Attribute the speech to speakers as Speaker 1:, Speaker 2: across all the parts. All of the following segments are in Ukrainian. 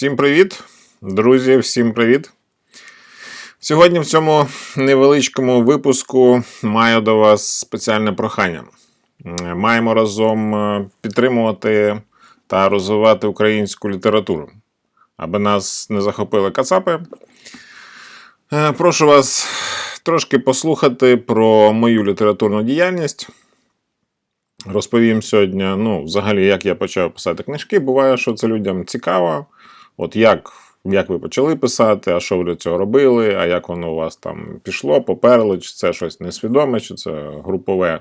Speaker 1: Всім привіт, друзі, всім привіт. Сьогодні в цьому невеличкому випуску маю до вас спеціальне прохання. Маємо разом е, підтримувати та розвивати українську літературу, аби нас не захопили кацапи. Е, Прошу вас трошки послухати про мою літературну діяльність. Розповім сьогодні, ну, взагалі, як я почав писати книжки. Буває, що це людям цікаво. От як, як ви почали писати, а що ви для цього робили, а як воно у вас там пішло, поперло, чи це щось несвідоме, чи це групове.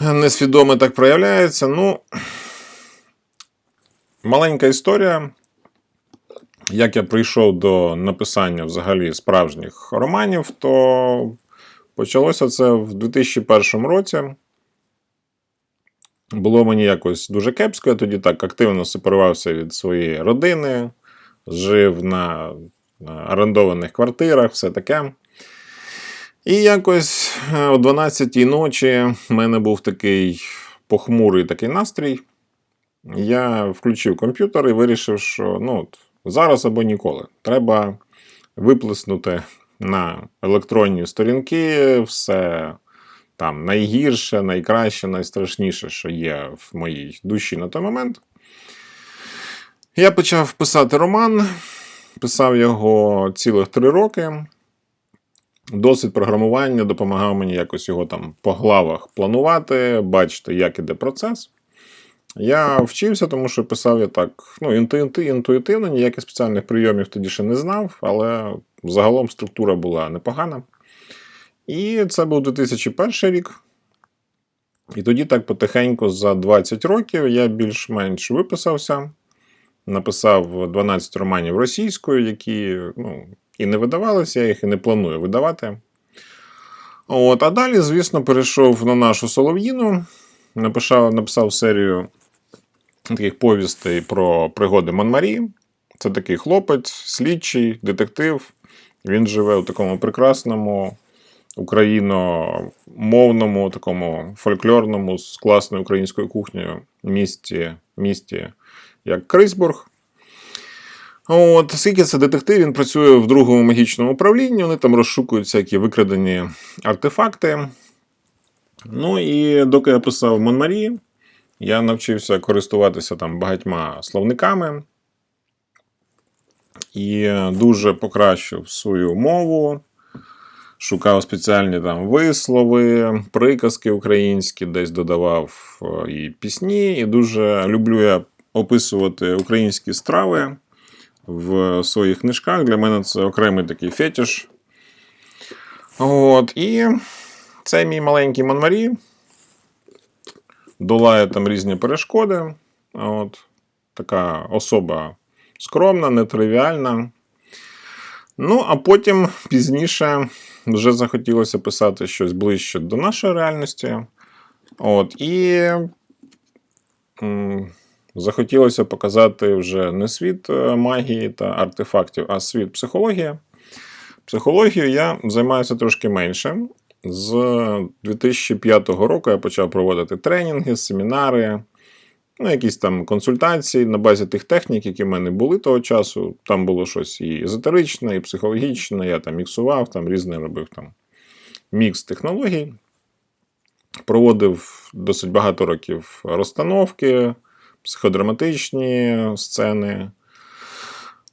Speaker 1: Несвідоме так проявляється. Ну, маленька історія. Як я прийшов до написання взагалі справжніх романів, то почалося це в 2001 році. Було мені якось дуже кепсько, я тоді так активно сепарувався від своєї родини, жив на, орендованих квартирах, все таке. І якось е, о 12-й ночі в мене був такий похмурий такий настрій. Я включив комп'ютер і вирішив, що ну, от, зараз або ніколи. Треба виплеснути на електронні сторінки все там найгірше, найкраще, найстрашніше, що є в моїй душі на той момент. Я почав писати роман, писав його цілих три роки. Досвід програмування допомагав мені якось його там по главах планувати, бачити, як іде процес. Я вчився, тому що писав я так ну, інтуїти- інтуїтивно, ніяких спеціальних прийомів тоді ще не знав, але загалом структура була непогана. І це був 2001 рік. І тоді так потихеньку за 20 років я більш-менш виписався, написав 12 романів російською, які ну, і не видавалися, я їх і не планую видавати. От, а далі, звісно, перейшов на нашу Солов'їну, написав, написав серію таких повістей про пригоди Монмарі. Це такий хлопець, слідчий, детектив. Він живе у такому прекрасному україномовному, такому фольклорному з класною українською кухнею місті, місті як Крисбург. От, оскільки це детектив, він працює в другому магічному управлінні, вони там розшукують всякі викрадені артефакти. Ну і доки я писав Монмарі, я навчився користуватися там багатьма словниками і дуже покращив свою мову. Шукав спеціальні там вислови, приказки українські, десь додавав е, і пісні. І дуже люблю я описувати українські страви в своїх книжках. Для мене це окремий такий фетиш. От, і цей мій маленький Монмарі долає там різні перешкоди. От, така особа скромна, нетривіальна. Ну, а потім пізніше вже захотілося писати щось ближче до нашої реальності. От, і м, захотілося показати вже не світ е, магії та артефактів, а світ психології. Психологією я займаюся трошки менше. З 2005 року я почав проводити тренінги, семінари, ну, якісь там консультації на базі тих технік, які в мене були того часу. Там було щось і езотеричне, і психологічне. Я там міксував, там різне робив там мікс технологій. Проводив досить багато років розстановки, психодраматичні сцени,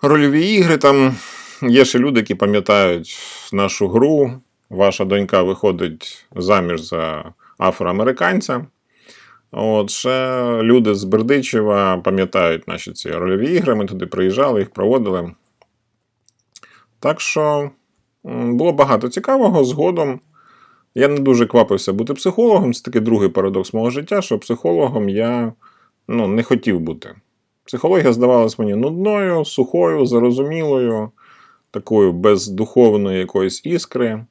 Speaker 1: рольові ігри. Там є ще люди, які пам'ятають нашу гру. Ваша донька виходить заміж за афроамериканця. От, ще люди з Бердичева пам'ятають наші ці рольові ігри. Ми туди приїжджали, їх проводили. Так що було багато цікавого. Згодом я не дуже квапився бути психологом. Це такий другий парадокс мого життя, що психологом я ну, не хотів бути. Психологія здавалась мені нудною, сухою, зарозумілою, такою без духовної якоїсь іскри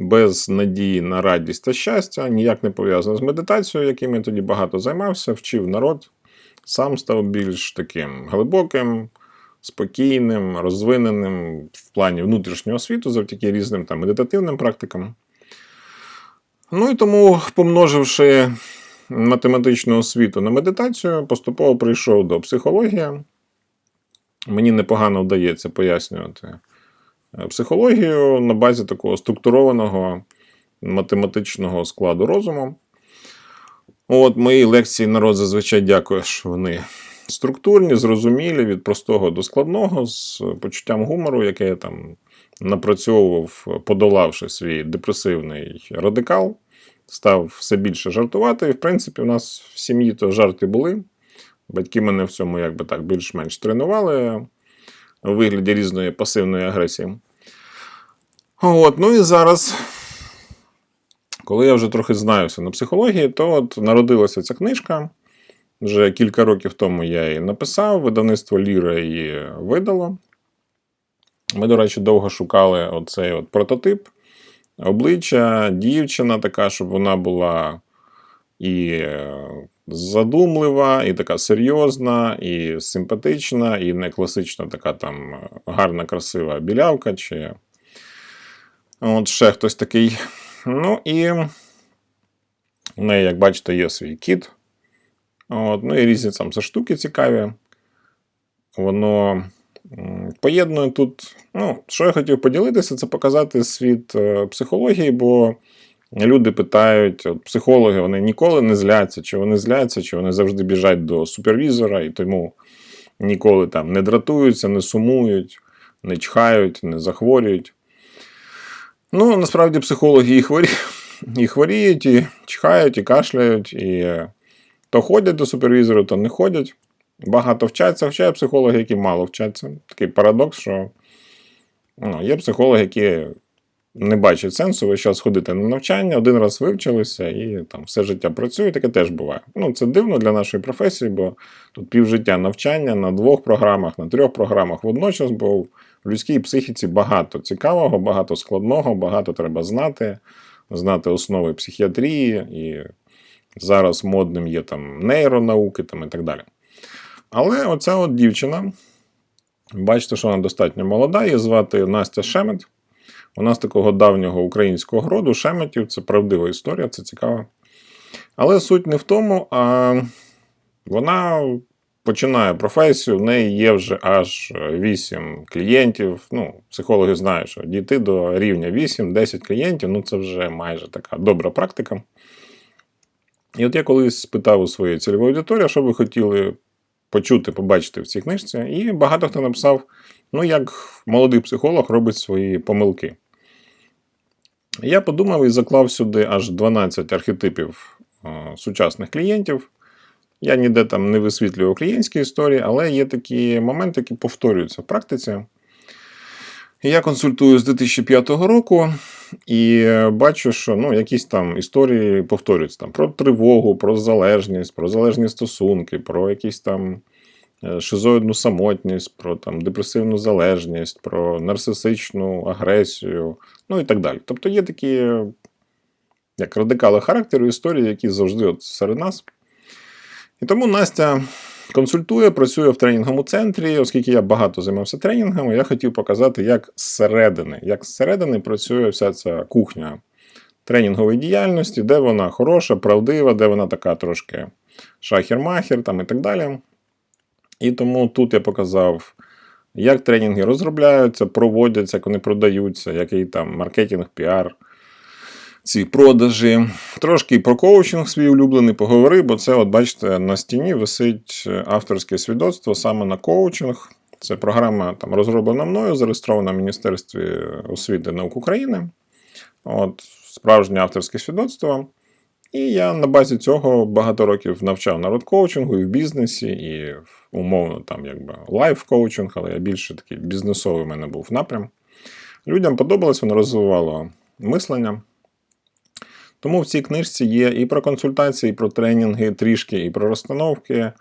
Speaker 1: без надії на радість та щастя, ніяк не пов'язано з медитацією, яким я тоді багато займався, вчив народ, сам став більш таким глибоким, спокійним, розвиненим в плані внутрішнього світу завдяки різним там, медитативним практикам. Ну і тому, помноживши математичну освіту на медитацію, поступово прийшов до психології. мені непогано вдається пояснювати психологію на базі такого структурованого математичного складу розуму. От мої лекції народ зазвичай дякує, що вони структурні, зрозумілі, від простого до складного, з почуттям гумору, яке я там напрацьовував, подолавши свій депресивний радикал, став все більше жартувати. І, в принципі, у нас в сім'ї то жарти були. Батьки мене в цьому якби так більш-менш тренували у вигляді різної пасивної агресії. От, ну і зараз, коли я вже трохи знаюся на психології, то от народилася ця книжка. Вже кілька років тому я її написав, видавництво Ліра її видало. Ми, до речі, довго шукали оцей от прототип. Обличчя, дівчина така, щоб вона була і е, задумлива, і така серйозна, і симпатична, і не класична така там гарна, красива білявка, чи от ще хтось такий. Ну і в неї, як бачите, є свій кіт. От, ну і різні там це штуки цікаві. Воно поєднує тут. Ну, що я хотів поділитися, це показати світ е, психології, бо люди питають, от психологи вони ніколи не зляться, чи вони зляться, чи вони завжди біжать до супервізора, і тому ніколи там не дратуються, не сумують, не чхають, не захворюють. Ну, насправді психологи і хворі... і хворіють, і чхають, і кашляють, і то ходять до супервізора, то не ходять. Багато вчаться, хоча є психологи, які мало вчаться. Такий парадокс, що ну, є психологи, які не бачать сенсу весь час ходити на навчання, один раз вивчилися і там все життя працює, таке теж буває. Ну, це дивно для нашої професії, бо тут півжиття навчання на двох програмах, на трьох програмах водночас, бо в людській психіці багато цікавого, багато складного, багато треба знати, знати основи психіатрії, і зараз модним є там нейронауки там, і так далі. Але оця от дівчина, бачите, що вона достатньо молода, її звати Настя Шемет. Вона з такого давнього українського роду Шеметів, це правдива історія, це цікаво. Але суть не в тому, а вона починає професію, в неї є вже аж 8 клієнтів. Ну, Психологи знають, що дійти до рівня 8-10 клієнтів ну це вже майже така добра практика. І от я колись спитав у своєї цільової аудиторії, що ви хотіли почути, побачити в цій книжці, і багато хто написав, ну, як молодий психолог робить свої помилки. Я подумав і заклав сюди аж 12 архетипів е, сучасних клієнтів. Я ніде там не висвітлюю клієнтські історії, але є такі моменти, які повторюються в практиці. Я консультую з 2005 року і бачу, що ну, якісь там історії повторюються там, про тривогу, про залежність, про залежні стосунки, про якісь там шизоїдну самотність, про там, депресивну залежність, про нарцисичну агресію, ну і так далі. Тобто є такі як радикали характеру історії, які завжди от серед нас. І тому Настя консультує, працює в тренінговому центрі, оскільки я багато займався тренінгами, я хотів показати, як зсередини, як зсередини працює вся ця кухня тренінгової діяльності, де вона хороша, правдива, де вона така трошки шахер-махер там і так далі. І тому тут я показав, як тренінги розробляються, проводяться, як вони продаються, який там маркетинг, піар ці продажі. Трошки про коучинг свій улюблений поговори, бо це, от бачите, на стіні висить авторське свідоцтво саме на коучинг. Це програма там розроблена мною, зареєстрована в Міністерстві освіти і наук України. От, Справжнє авторське свідоцтво. І я на базі цього багато років навчав народ коучингу і в бізнесі, і в умовно там якби лайф-коучинг, але я більше такий бізнесовий в мене був напрям. Людям подобалось, воно розвивало мислення. Тому в цій книжці є і про консультації, і про тренінги трішки, і про розстановки,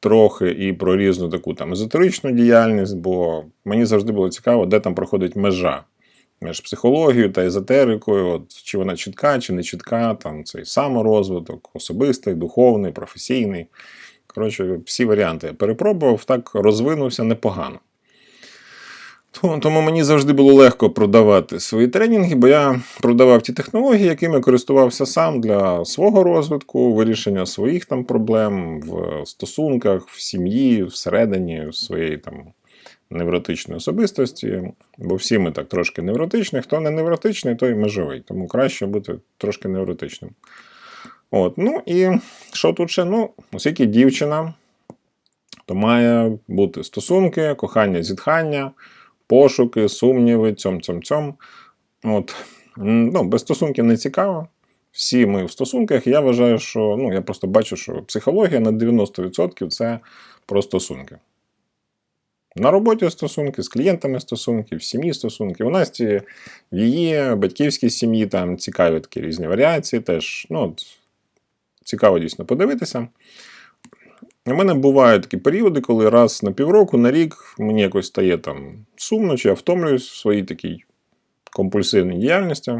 Speaker 1: трохи, і про різну таку там езотеричну діяльність, бо мені завжди було цікаво, де там проходить межа між психологією та езотерикою, от, чи вона чітка, чи не чітка, там цей саморозвиток, особистий, духовний, професійний. Коротше, всі варіанти я перепробував, так розвинувся непогано. Тому мені завжди було легко продавати свої тренінги, бо я продавав ті технології, якими користувався сам для свого розвитку, вирішення своїх там проблем в стосунках, в сім'ї, всередині своєї там невротичної особистості, бо всі ми так трошки невротичні. Хто не невротичний, той межовий. Тому краще бути трошки невротичним. От, ну і що тут ще? Ну, оскільки дівчина, то має бути стосунки, кохання, зітхання, пошуки, сумніви, цьом цьом цьом. От, ну, без стосунків не цікаво. Всі ми в стосунках. Я вважаю, що ну, я просто бачу, що психологія на 90% це про стосунки. На роботі стосунки, з клієнтами стосунки, в сім'ї стосунки. У Насті в її батьківській сім'ї там цікаві такі різні варіації. Теж ну, от, цікаво дійсно подивитися. У мене бувають такі періоди, коли раз на півроку, на рік мені якось стає там сумно, чи я втомлююсь в своїй такій компульсивній діяльності.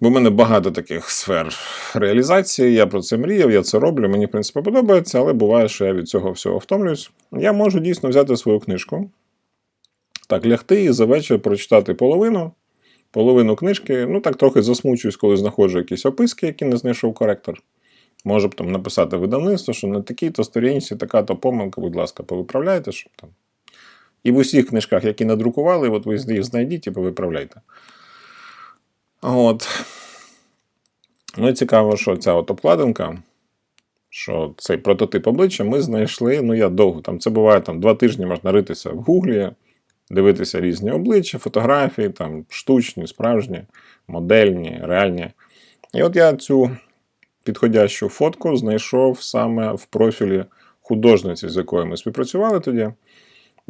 Speaker 1: Бо в мене багато таких сфер реалізації, я про це мріяв, я це роблю, мені, в принципі, подобається, але буває, що я від цього всього втомлююсь. Я можу дійсно взяти свою книжку, так, лягти і за вечір прочитати половину, половину книжки. Ну, так трохи засмучуюсь, коли знаходжу якісь описки, які не знайшов коректор. Може б там написати видавництво, що на такій-то сторінці така-то помилка, будь ласка, повиправляйте, щоб там. І в усіх книжках, які надрукували, от ви їх знайдіть і повиправляйте. От. Ну і цікаво, що ця от обкладинка, що цей прототип обличчя ми знайшли. Ну, я довго там. Це буває там два тижні можна ритися в Гуглі, дивитися різні обличчя, фотографії, там штучні, справжні, модельні, реальні. І от я цю підходящу фотку знайшов саме в профілі художниці, з якою ми співпрацювали тоді.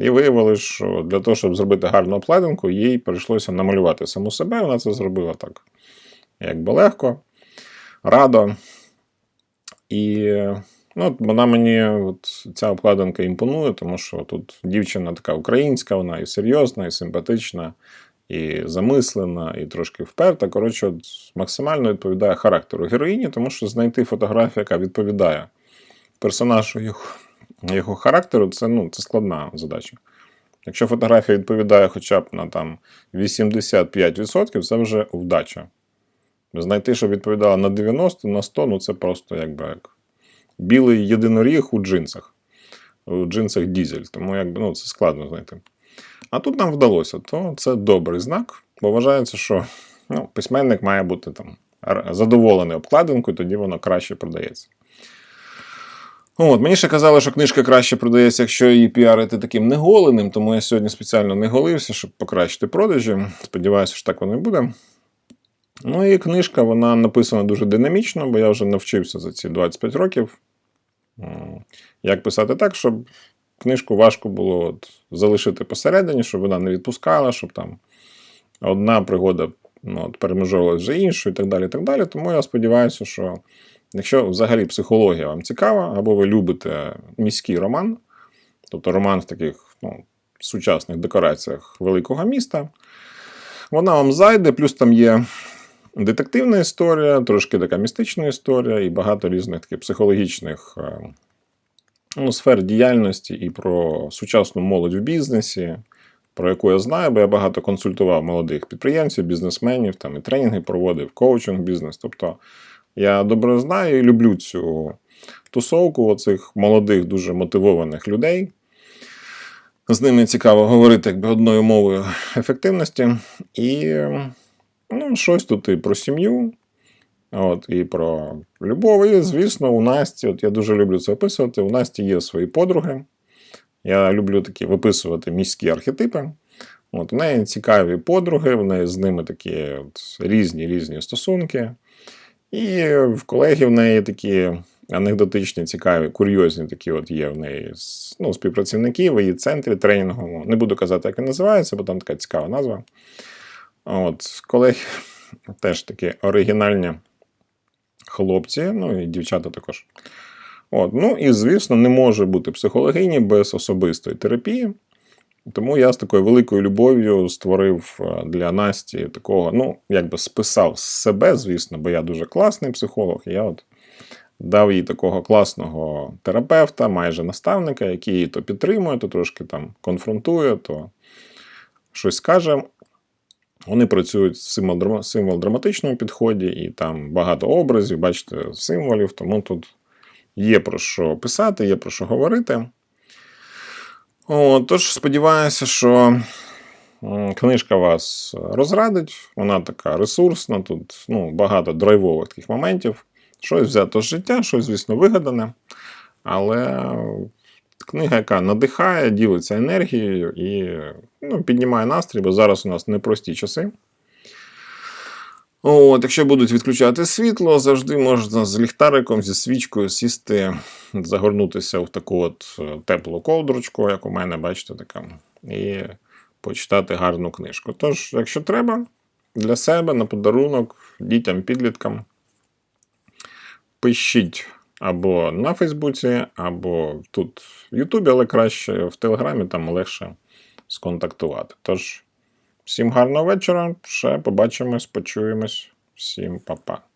Speaker 1: І виявилось, що для того, щоб зробити гарну обкладинку, їй прийшлося намалювати саму себе. Вона це зробила так, якби легко, радо. І ну, от вона мені от, ця обкладинка імпонує, тому що тут дівчина така українська, вона і серйозна, і симпатична, і замислена, і трошки вперта. Коротше, от, максимально відповідає характеру героїні, тому що знайти фотографію, яка відповідає персонажу його його характеру, це ну, це складна задача. Якщо фотографія відповідає хоча б на там 85%, це вже вдача. Знайти, що відповідало на 90, на 100, ну це просто якби як білий єдиноріг у джинсах. У джинсах дізель. Тому якби, ну, це складно знайти. А тут нам вдалося, то це добрий знак, бо вважається, що ну, письменник має бути там задоволений обкладинкою, тоді воно краще продається. От, Мені ще казали, що книжка краще продається, якщо її піарити таким неголеним, тому я сьогодні спеціально не голився, щоб покращити продажі. Сподіваюся, що так воно і буде. Ну і книжка вона написана дуже динамічно, бо я вже навчився за ці 25 років. Як писати так, щоб книжку важко було от залишити посередині, щоб вона не відпускала, щоб там одна пригода ну, от, вже іншою і так далі. і так далі. Тому я сподіваюся, що якщо взагалі психологія вам цікава, або ви любите міський роман, тобто роман в таких ну, сучасних декораціях великого міста, вона вам зайде, плюс там є. Детективна історія, трошки така містична історія, і багато різних таких психологічних ну, сфер діяльності і про сучасну молодь в бізнесі, про яку я знаю, бо я багато консультував молодих підприємців, бізнесменів, там і тренінги проводив, коучинг бізнес. Тобто я добре знаю і люблю цю тусовку оцих молодих, дуже мотивованих людей. З ними цікаво говорити якби одною мовою ефективності. І ну, щось тут і про сім'ю, От, І про любов. І, звісно, у Насті, от я дуже люблю це описувати. У Насті є свої подруги. Я люблю такі виписувати міські архетипи. От, У неї цікаві подруги, в неї з ними такі от, різні різні стосунки. І в колеги в неї такі анекдотичні, цікаві, курйозні такі от є в неї ну, співпрацівники в її центрі тренінговому. Не буду казати, як він називається, бо там така цікава назва. От, Колеги теж такі оригінальні хлопці, ну і дівчата також. От, Ну і, звісно, не може бути психологині без особистої терапії. Тому я з такою великою любов'ю створив е, для Насті такого, ну, якби списав з себе, звісно, бо я дуже класний психолог. Я от дав їй такого класного терапевта, майже наставника, який її то підтримує, то трошки там конфронтує, то щось каже. Вони працюють в символ драматичному підході, і там багато образів, бачите, символів, тому тут є про що писати, є про що говорити. О, тож сподіваюся, що книжка вас розрадить. Вона така ресурсна, тут ну, багато драйвових таких моментів. Щось взято з життя, щось, звісно, вигадане. Але книга, яка надихає, ділиться енергією і ну, піднімає настрій, бо зараз у нас непрості часи. От, якщо будуть відключати світло, завжди можна з ліхтариком, зі свічкою сісти, загорнутися в таку от е, теплу ковдрочку, як у мене, бачите, така, і почитати гарну книжку. Тож, якщо треба, для себе на подарунок дітям, підліткам, пишіть або на Фейсбуці, або тут в Ютубі, але краще в Телеграмі, там легше сконтактувати. Тож, всім гарного вечора. Ще побачимось, почуємось. Всім па-па.